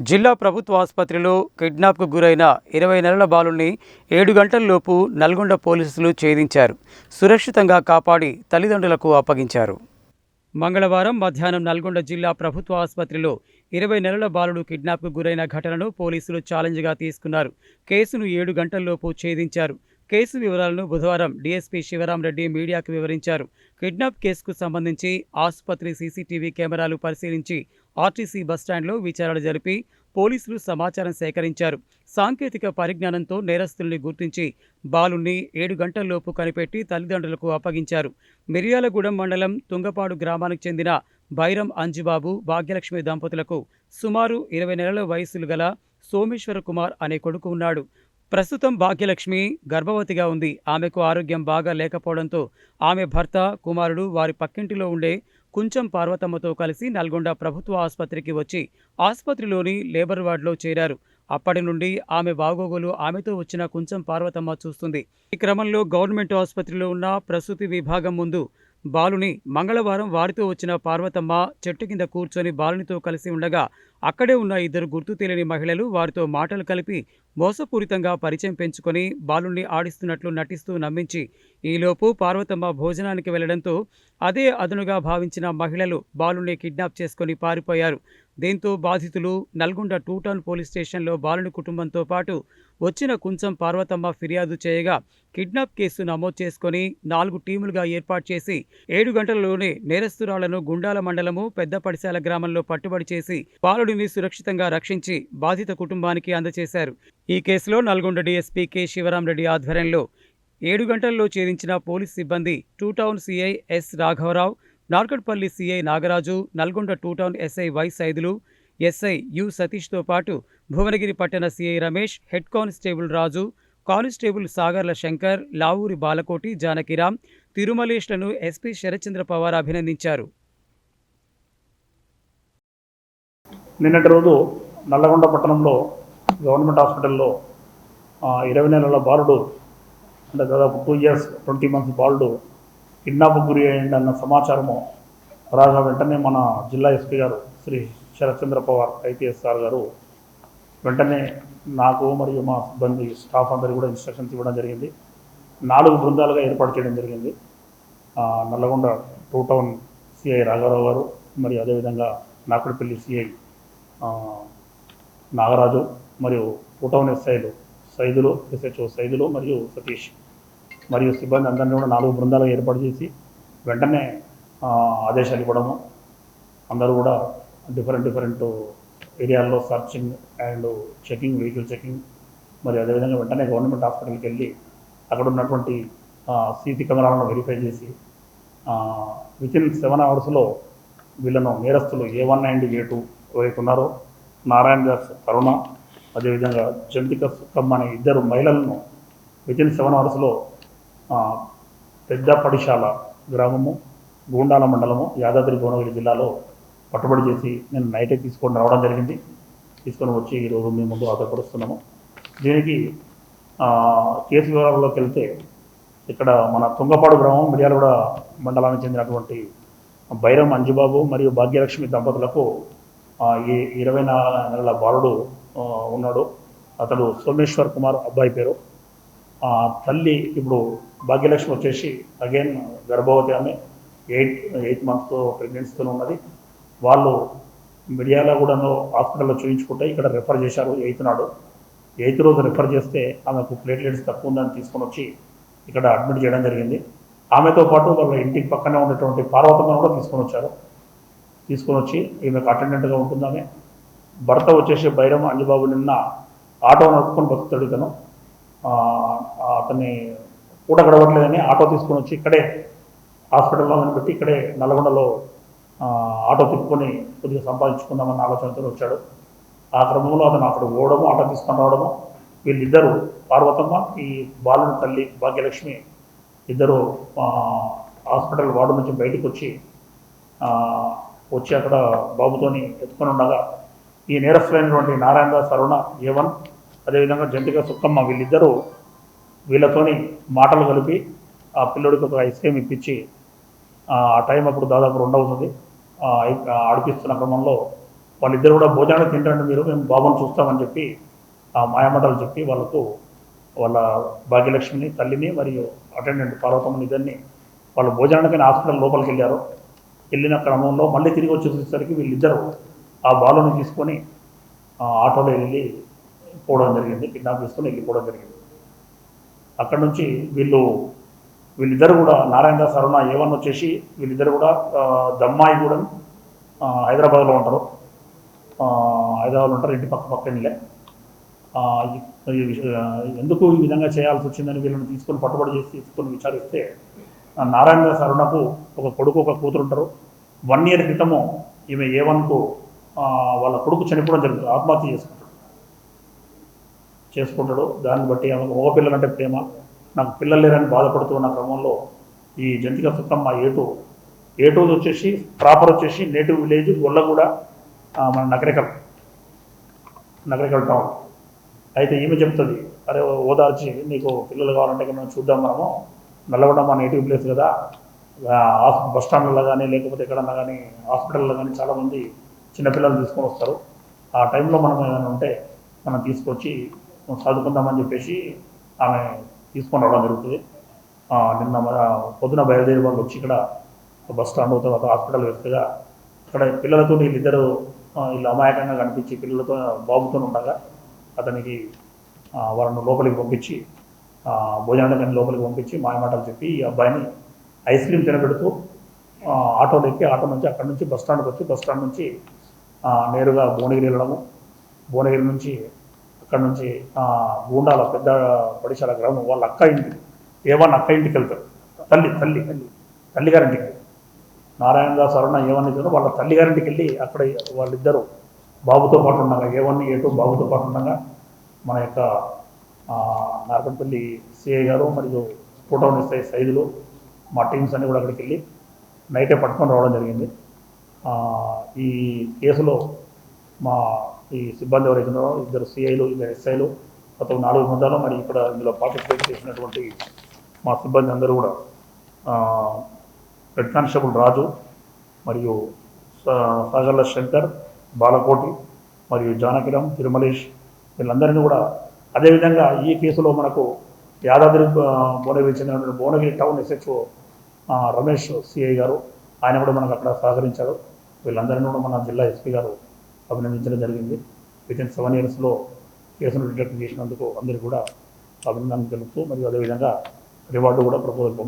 జిల్లా ప్రభుత్వ ఆసుపత్రిలో కిడ్నాప్కు గురైన ఇరవై నెలల బాలుని ఏడు గంటల్లోపు నల్గొండ పోలీసులు ఛేదించారు. సురక్షితంగా కాపాడి తల్లిదండ్రులకు అప్పగించారు. మంగళవారం మధ్యాహ్నం నల్గొండ జిల్లా ప్రభుత్వ ఆసుపత్రిలో ఇరవై నెలల బాలుడు కిడ్నాప్కు గురైన ఘటనను పోలీసులు ఛాలెంజ్గా తీసుకున్నారు. కేసును ఏడు గంటల్లోపు ఛేదించారు. కేసు వివరాలను బుధవారం డీఎస్పీ శివరాం రెడ్డి మీడియాకు వివరించారు. కిడ్నాప్ కేసుకు సంబంధించి ఆసుపత్రి సీసీటీవీ కెమెరాలు పరిశీలించి ఆర్టీసీ బస్టాండ్లో విచారణ జరిపి పోలీసులు సమాచారం సేకరించారు. సాంకేతిక పరిజ్ఞానంతో నేరస్తుల్ని గుర్తించి బాలుణ్ణి ఏడు గంటల్లోపు కనిపెట్టి తల్లిదండ్రులకు అప్పగించారు. మిర్యాలగూడెం మండలం తుంగపాడు గ్రామానికి చెందిన బైరం అంజిబాబు భాగ్యలక్ష్మి దంపతులకు సుమారు ఇరవై నెలల వయసులు గల సోమేశ్వర కుమార్ అనే కొడుకు ఉన్నాడు. ప్రస్తుతం భాగ్యలక్ష్మి గర్భవతిగా ఉంది. ఆమెకు ఆరోగ్యం బాగా లేకపోవడంతో ఆమె భర్త కుమారుడు వారి పక్కింటిలో ఉండే కుంచం పార్వతమ్మతో కలిసి నల్గొండ ప్రభుత్వ ఆసుపత్రికి వచ్చి ఆసుపత్రిలోని లేబర్ వార్డులో చేరారు. అప్పటి నుండి ఆమె బాగోగులు ఆమెతో వచ్చిన కుంచం పార్వతమ్మ చూస్తుంది. ఈ క్రమంలో గవర్నమెంట్ ఆసుపత్రిలో ఉన్న ప్రసూతి విభాగం ముందు బాలుని మంగళవారం వారితో వచ్చిన పార్వతమ్మ చెట్టు కింద కూర్చొని బాలునితో కలిసి ఉండగా అక్కడే ఉన్న ఇద్దరు గుర్తు తెలియని మహిళలు వారితో మాటలు కలిపి మోసపూరితంగా పరిచయం పెంచుకొని బాలుణ్ణి ఆడిస్తున్నట్లు నటిస్తూ నమ్మించి ఈలోపు పార్వతమ్మ భోజనానికి వెళ్ళడంతో అదే అదనుగా భావించిన మహిళలు బాలుణ్ణి కిడ్నాప్ చేసుకొని పారిపోయారు. దీంతో బాధితులు నల్గొండ టూ టౌన్ పోలీస్ స్టేషన్లో బాలుని కుటుంబంతో పాటు వచ్చిన కుంచం పార్వతమ్మ ఫిర్యాదు చేయగా కిడ్నాప్ కేసు నమోదు చేసుకొని నాలుగు టీములుగా ఏర్పాటు చేసి ఏడు గంటలలోనే నేరస్తురాలను గుండాల మండలము పెద్ద పడిశాల గ్రామంలో పట్టుబడి చేసి బాలుడిని సురక్షితంగా రక్షించి బాధిత కుటుంబానికి అందజేశారు. ఈ కేసులో నల్గొండ డీఎస్పీ కె రెడ్డి ఆధ్వర్యంలో ఏడు గంటల్లో ఛేదించిన పోలీస్ సిబ్బంది టూ టౌన్ సిఐ ఎస్ రాఘవరావు Narketpally CI Nagaraju Nalgonda two town SI Y Saidulu SI U సతీష్తో పాటు భువనగిరి పట్టణ CI Ramesh head constable Raju constable Sagarla Shankar Lavuri Balakoti Janakiram తిరుమలేష్లను SP Sarathchandra Pawar అభినందించారు. నిన్నటి రోజు నల్లగొండ పట్టణంలో గవర్నమెంట్ హాస్పిటల్లో ఇరవై నెలల బాలుడు అంటే దాదాపు టూ ఇయర్స్ ట్వంటీ మంత్స్ బాలుడు కిడ్నాప్ గురి అయ్యండి అన్న సమాచారము రాగా వెంటనే మన జిల్లా ఎస్పీ గారు శ్రీ శరత్చంద్ర పవార్ ఐపీఎస్ సార్ గారు వెంటనే నాకు మరియు మా సిబ్బంది స్టాఫ్ అందరికీ కూడా ఇన్స్ట్రక్షన్స్ ఇవ్వడం జరిగింది. నాలుగు బృందాలుగా ఏర్పాటు చేయడం జరిగింది. నల్లగొండ టూ టౌన్ సిఐ రాఘారావు గారు మరియు అదేవిధంగా నాకుడిపల్లి సిఐ నాగరాజు మరియు టూ టౌన్ ఎస్ఐలు సైదులు ఎస్హెచ్ఓ సైదులు మరియు సతీష్ మరియు సిబ్బంది అందరినీ కూడా నాలుగు బృందాలుగా ఏర్పాటు చేసి వెంటనే ఆదేశాలు ఇవ్వడము. అందరూ కూడా డిఫరెంట్ డిఫరెంట్ ఏరియాల్లో searching and checking vehicle checking మరి అదేవిధంగా వెంటనే గవర్నమెంట్ హాస్పిటల్కి వెళ్ళి అక్కడ ఉన్నటువంటి సీసీ కెమెరాలను వెరిఫై చేసి విత్ ఇన్ సెవెన్ అవర్స్లో వీళ్ళను నేరస్తులు A one and A two ఎవరైతే ఉన్నారో నారాయణ దాస్ కరుణ అదేవిధంగా జంతిక సుక్కమ్మ అనే ఇద్దరు మహిళలను వితిన్ సెవెన్ అవర్స్లో పెద్ద పడిశాల గ్రామము గూండాల మండలము యాదాద్రి భువనగిరి జిల్లాలో పట్టుబడి చేసి నేను నైటే తీసుకొని రావడం జరిగింది. తీసుకొని వచ్చి ఈరోజు మీ ముందు ఆధారపరుస్తున్నాము దీనికి కేసు వివరాల్లోకి వెళ్తే ఇక్కడ మన తుంగపాడు గ్రామం మిర్యాలగూడ మండలానికి చెందినటువంటి బైరం అంజుబాబు మరియు భాగ్యలక్ష్మి దంపతులకు ఈ ఇరవై నాలుగు నెలల బాలుడు ఉన్నాడు. అతడు సోమేశ్వర్ కుమార్ అబ్బాయి పేరు. తల్లి ఇప్పుడు భాగ్యలక్ష్మి వచ్చేసి అగైన్ గర్భవతి ఆమె ఎయిట్ ఎయిట్ మంత్స్తో ప్రెగ్నెన్సీతో ఉన్నది. వాళ్ళు మిర్యాలగూడలో హాస్పిటల్లో చూపించుకుంటే ఇక్కడ రిఫర్ చేశారు ఎయిత్ నాడు. ఎయిత్ రోజు రెఫర్ చేస్తే ఆమెకు ప్లేట్లెట్స్ తక్కువ ఉందని తీసుకొని వచ్చి ఇక్కడ అడ్మిట్ చేయడం జరిగింది. ఆమెతో పాటు వాళ్ళ ఇంటికి పక్కనే ఉన్నటువంటి పార్వతమ్మను కూడా తీసుకొని వచ్చారు. తీసుకొని వచ్చి ఈమెకు అటెండెంట్గా ఉంటుందామే భర్త వచ్చేసి బైరం అంజబాబు నిన్న ఆటో నడుపుకొని బతుకుతాడు ఇతను. అతన్ని పూట గడవట్లేదని ఆటో తీసుకొని వచ్చి ఇక్కడే హాస్పిటల్లో పెట్టి ఇక్కడే నల్గొండలో ఆటో తిప్పుకొని కొద్దిగా సంపాదించుకుందామన్న ఆలోచనతో వచ్చాడు. ఆ క్రమంలో అతను అక్కడ ఓడము ఆటో తీసుకొని రావడము. వీళ్ళిద్దరూ పార్వతమ్మ ఈ బాలుని తల్లి భాగ్యలక్ష్మి ఇద్దరు హాస్పిటల్ వార్డు నుంచి బయటకు వచ్చి వచ్చి అక్కడ బాబుతోని ఎత్తుకొని ఉండగా ఈ నేరస్తులైనటువంటి నారాయణదాస్ అరుణ ఏవన్ అదేవిధంగా జంతిక సుక్కమ్మ వీళ్ళిద్దరూ వీళ్ళతోని మాటలు కలిపి ఆ పిల్లోడికి ఒక ఐస్ క్రీమ్ ఇప్పించి ఆ టైం అప్పుడు దాదాపు రెండు అవుతుంది ఆడిపిస్తున్న క్రమంలో వాళ్ళిద్దరు కూడా భోజనానికి తింటారంటే మీరు మేము బాబుని చూస్తామని చెప్పి ఆ మాయమాటలు చెప్పి వాళ్ళకు వాళ్ళ భాగ్యలక్ష్మిని తల్లిని మరియు అటెండెంట్ పార్వతమ్మని ఇద్దరిని వాళ్ళు భోజనానికి హాస్పిటల్ లోపలికి వెళ్ళారు. వెళ్ళిన క్రమంలో మళ్ళీ తిరిగి వచ్చేసరికి వీళ్ళిద్దరూ ఆ బాలుని తీసుకొని ఆటోలో వెళ్ళి పోవడం జరిగింది కిడ్నాప్ చేసుకొని వెళ్ళిపోవడం జరిగింది. అక్కడ నుంచి వీళ్ళు వీళ్ళిద్దరు కూడా నారాయణ దాస్ అరుణ ఏవన్ వచ్చేసి వీళ్ళిద్దరు కూడా దమ్మాయి కూడా హైదరాబాద్లో ఉంటారు. హైదరాబాద్లో ఉంటారు ఇంటి పక్క పక్కనే ఎందుకు ఈ విధంగా చేయాల్సి వచ్చిందని వీళ్ళని తీసుకొని పట్టుబడి చేసి తీసుకొని విచారిస్తే నారాయణ దాస్ అరుణకు ఒక కొడుకు ఒక కూతురు ఉంటారు. వన్ ఇయర్ క్రితము ఈమె ఏ వన్కు వాళ్ళ కొడుకు చనిపోవడం జరుగుతుంది. ఆత్మహత్య చేసుకుంటాడు. చేసుకుంటాడు. దాన్ని బట్టి ఆమెకు మగ పిల్లలంటే ప్రేమ. నాకు పిల్లలు లేరని బాధపడుతున్న క్రమంలో ఈ జంతిక సుత్తమ్మ ఏటు ఏటూది వచ్చేసి ప్రాపర్ వచ్చేసి నేటివ్ విలేజ్ గొల్లగూడ మన నగరికల్ నగరికల్ టౌన్. అయితే ఈమె చెప్తుంది అరే ఓదార్చి నీకు పిల్లలు కావాలంటే మనం చూద్దాం మనము. నల్లగొండ మా నేటివ్ ప్లేస్ కదా. బస్ స్టాండ్లలో కానీ లేకపోతే ఎక్కడన్నా కానీ హాస్పిటల్లో కానీ చాలామంది చిన్నపిల్లలు తీసుకొని వస్తారు. ఆ టైంలో మనం ఏమైనా ఉంటే మనం తీసుకొచ్చి చదువుకుందామని చెప్పేసి ఆమె తీసుకొని రావడం జరుగుతుంది. నిన్న పొద్దున బయలుదేరి వాళ్ళు వచ్చి ఇక్కడ బస్ స్టాండ్ తర్వాత హాస్పిటల్ వెళ్తగా అక్కడ పిల్లలతో వీళ్ళిద్దరు వీళ్ళు అమాయకంగా కనిపించి పిల్లలతో బాబుతో ఉండగా అతనికి వాళ్ళను లోపలికి పంపించి ఆ, కానీ లోపలికి పంపించి మాయమాటలు చెప్పి ఈ అబ్బాయిని ఐస్ క్రీమ్ తినబెడుతూ ఆ, ఎక్కి ఆటో నుంచి అక్కడ నుంచి బస్ స్టాండ్కి వచ్చి బస్ స్టాండ్ నుంచి నేరుగా భువనగిరి వెళ్ళడము. భువనగిరి నుంచి అక్కడ నుంచి గూండాల పెద్ద పడిశాల గ్రామం వాళ్ళ అక్క ఇంటికి ఏమన్నా అక్క ఇంటికి వెళ్తారు. తల్లి తల్లి తల్లిగారింటికి నారాయణ దాస్ అరుణ ఏమని ఇద్దరు వాళ్ళ తల్లిగారింటికి వెళ్ళి అక్కడ వాళ్ళిద్దరూ బాబుతో పాటు ఉండగా ఏవన్నీ ఏటో బాబుతో పాటు ఉండగా మన యొక్క ఆ, సిఐ గారు మరియు ఫోటోని సైజులు. సైదులు మా టీమ్స్ అన్ని కూడా అక్కడికి వెళ్ళి నైటే పట్టుకొని రావడం జరిగింది. ఈ కేసులో మా ఈ సిబ్బంది ఎవరైతే ఉన్నారో ఇద్దరు సిఐలు ఇద్దరు ఎస్ఐలు మొత్తం నాలుగు బృందాలు మరి ఇక్కడ ఇందులో పార్టిసిపేట్ చేసినటువంటి మా సిబ్బంది అందరూ కూడా హెడ్ కానిస్టేబుల్ రాజు మరియు సాగర్ల శంకర్ బాలకోటి మరియు జానకిరం తిరుమలేష్ వీళ్ళందరినీ కూడా అదేవిధంగా ఈ కేసులో మనకు యాదాద్రి ఆ, భువనగిరి చెందిన Bhuvanagiri town SHO Ramesh CI గారు ఆయన కూడా మనకు అక్కడ సహకరించారు. వీళ్ళందరినీ కూడా మన జిల్లా ఎస్పీ గారు అభినందించడం జరిగింది. విత్ ఇన్ సెవెన్ ఇయర్స్లో కేసును డిటెక్ట్ చేసినందుకు అందరికీ కూడా అభినందనలు తెలుపుతూ మరియు అదేవిధంగా రివార్డు కూడా ప్రపోజల్ పంపు